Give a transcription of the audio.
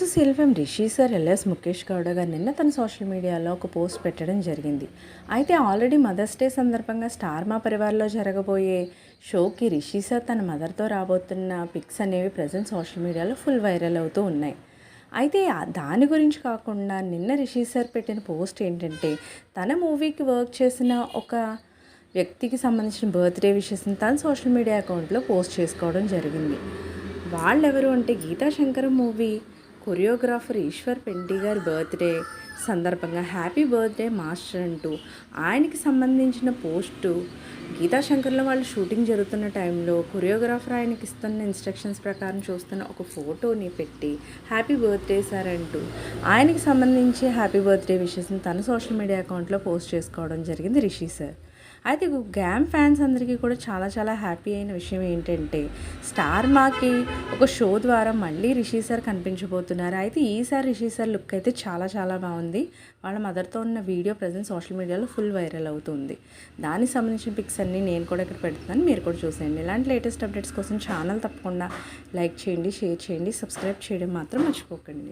మంచు Selvam Rishi sir LS Mukesh Gowda గారు నిన్న తన సోషల్ మీడియాలో ఒక పోస్ట్ పెట్టడం జరిగింది. అయితే ఆల్రెడీ మదర్స్ డే సందర్భంగా స్టార్ మా పరివార్లో జరగబోయే షోకి రిషి సార్ తన మదర్తో రాబోతున్న పిక్స్ అనేవి ప్రజెంట్ సోషల్ మీడియాలో ఫుల్ వైరల్ అవుతూ ఉన్నాయి. అయితే దాని గురించి కాకుండా నిన్న రిషి సార్ పెట్టిన పోస్ట్ ఏంటంటే తన మూవీకి వర్క్ చేసిన ఒక వ్యక్తికి సంబంధించిన బర్త్డే విషెస్ని తన సోషల్ మీడియా అకౌంట్లో పోస్ట్ చేసుకోవడం జరిగింది. వాళ్ళెవరు అంటే గీతా శంకర్ మూవీ కొరియోగ్రాఫర్ ఈశ్వర్ పెంటి గారి బర్త్డే సందర్భంగా హ్యాపీ బర్త్డే మాస్టర్ అంటూ ఆయనకి సంబంధించిన పోస్టు. గీతా శంకర్లో వాళ్ళు షూటింగ్ జరుగుతున్న టైంలో కొరియోగ్రాఫర్ ఆయనకి ఇస్తున్న ఇన్స్ట్రక్షన్స్ ప్రకారం చూస్తున్న ఒక ఫోటోని పెట్టి హ్యాపీ బర్త్డే సార్ అంటూ ఆయనకి సంబంధించి హ్యాపీ బర్త్డే విషెస్ని తన సోషల్ మీడియా అకౌంట్లో పోస్ట్ చేసుకోవడం జరిగింది రిషి సార్. అయితే గ్యామ్ ఫ్యాన్స్ అందరికీ కూడా చాలా చాలా హ్యాపీ అయిన విషయం ఏంటంటే స్టార్ మాకి ఒక షో ద్వారా మళ్ళీ రిషి సార్ కనిపించబోతున్నారు. అయితే ఈసారి రిషి సార్ లుక్ అయితే చాలా చాలా బాగుంది. వాళ్ళ మదర్తో ఉన్న వీడియో ప్రజెంట్ సోషల్ మీడియాలో ఫుల్ వైరల్ అవుతుంది. దానికి సంబంధించిన పిక్స్ అన్నీ నేను కూడా ఇక్కడ పెడుతున్నాను. మీరు కూడా చూసేయండి. ఇలాంటి లేటెస్ట్ అప్డేట్స్ కోసం ఛానల్ తప్పకుండా లైక్ చేయండి షేర్ చేయండి సబ్స్క్రైబ్ చేయడం మాత్రం మర్చిపోకండి.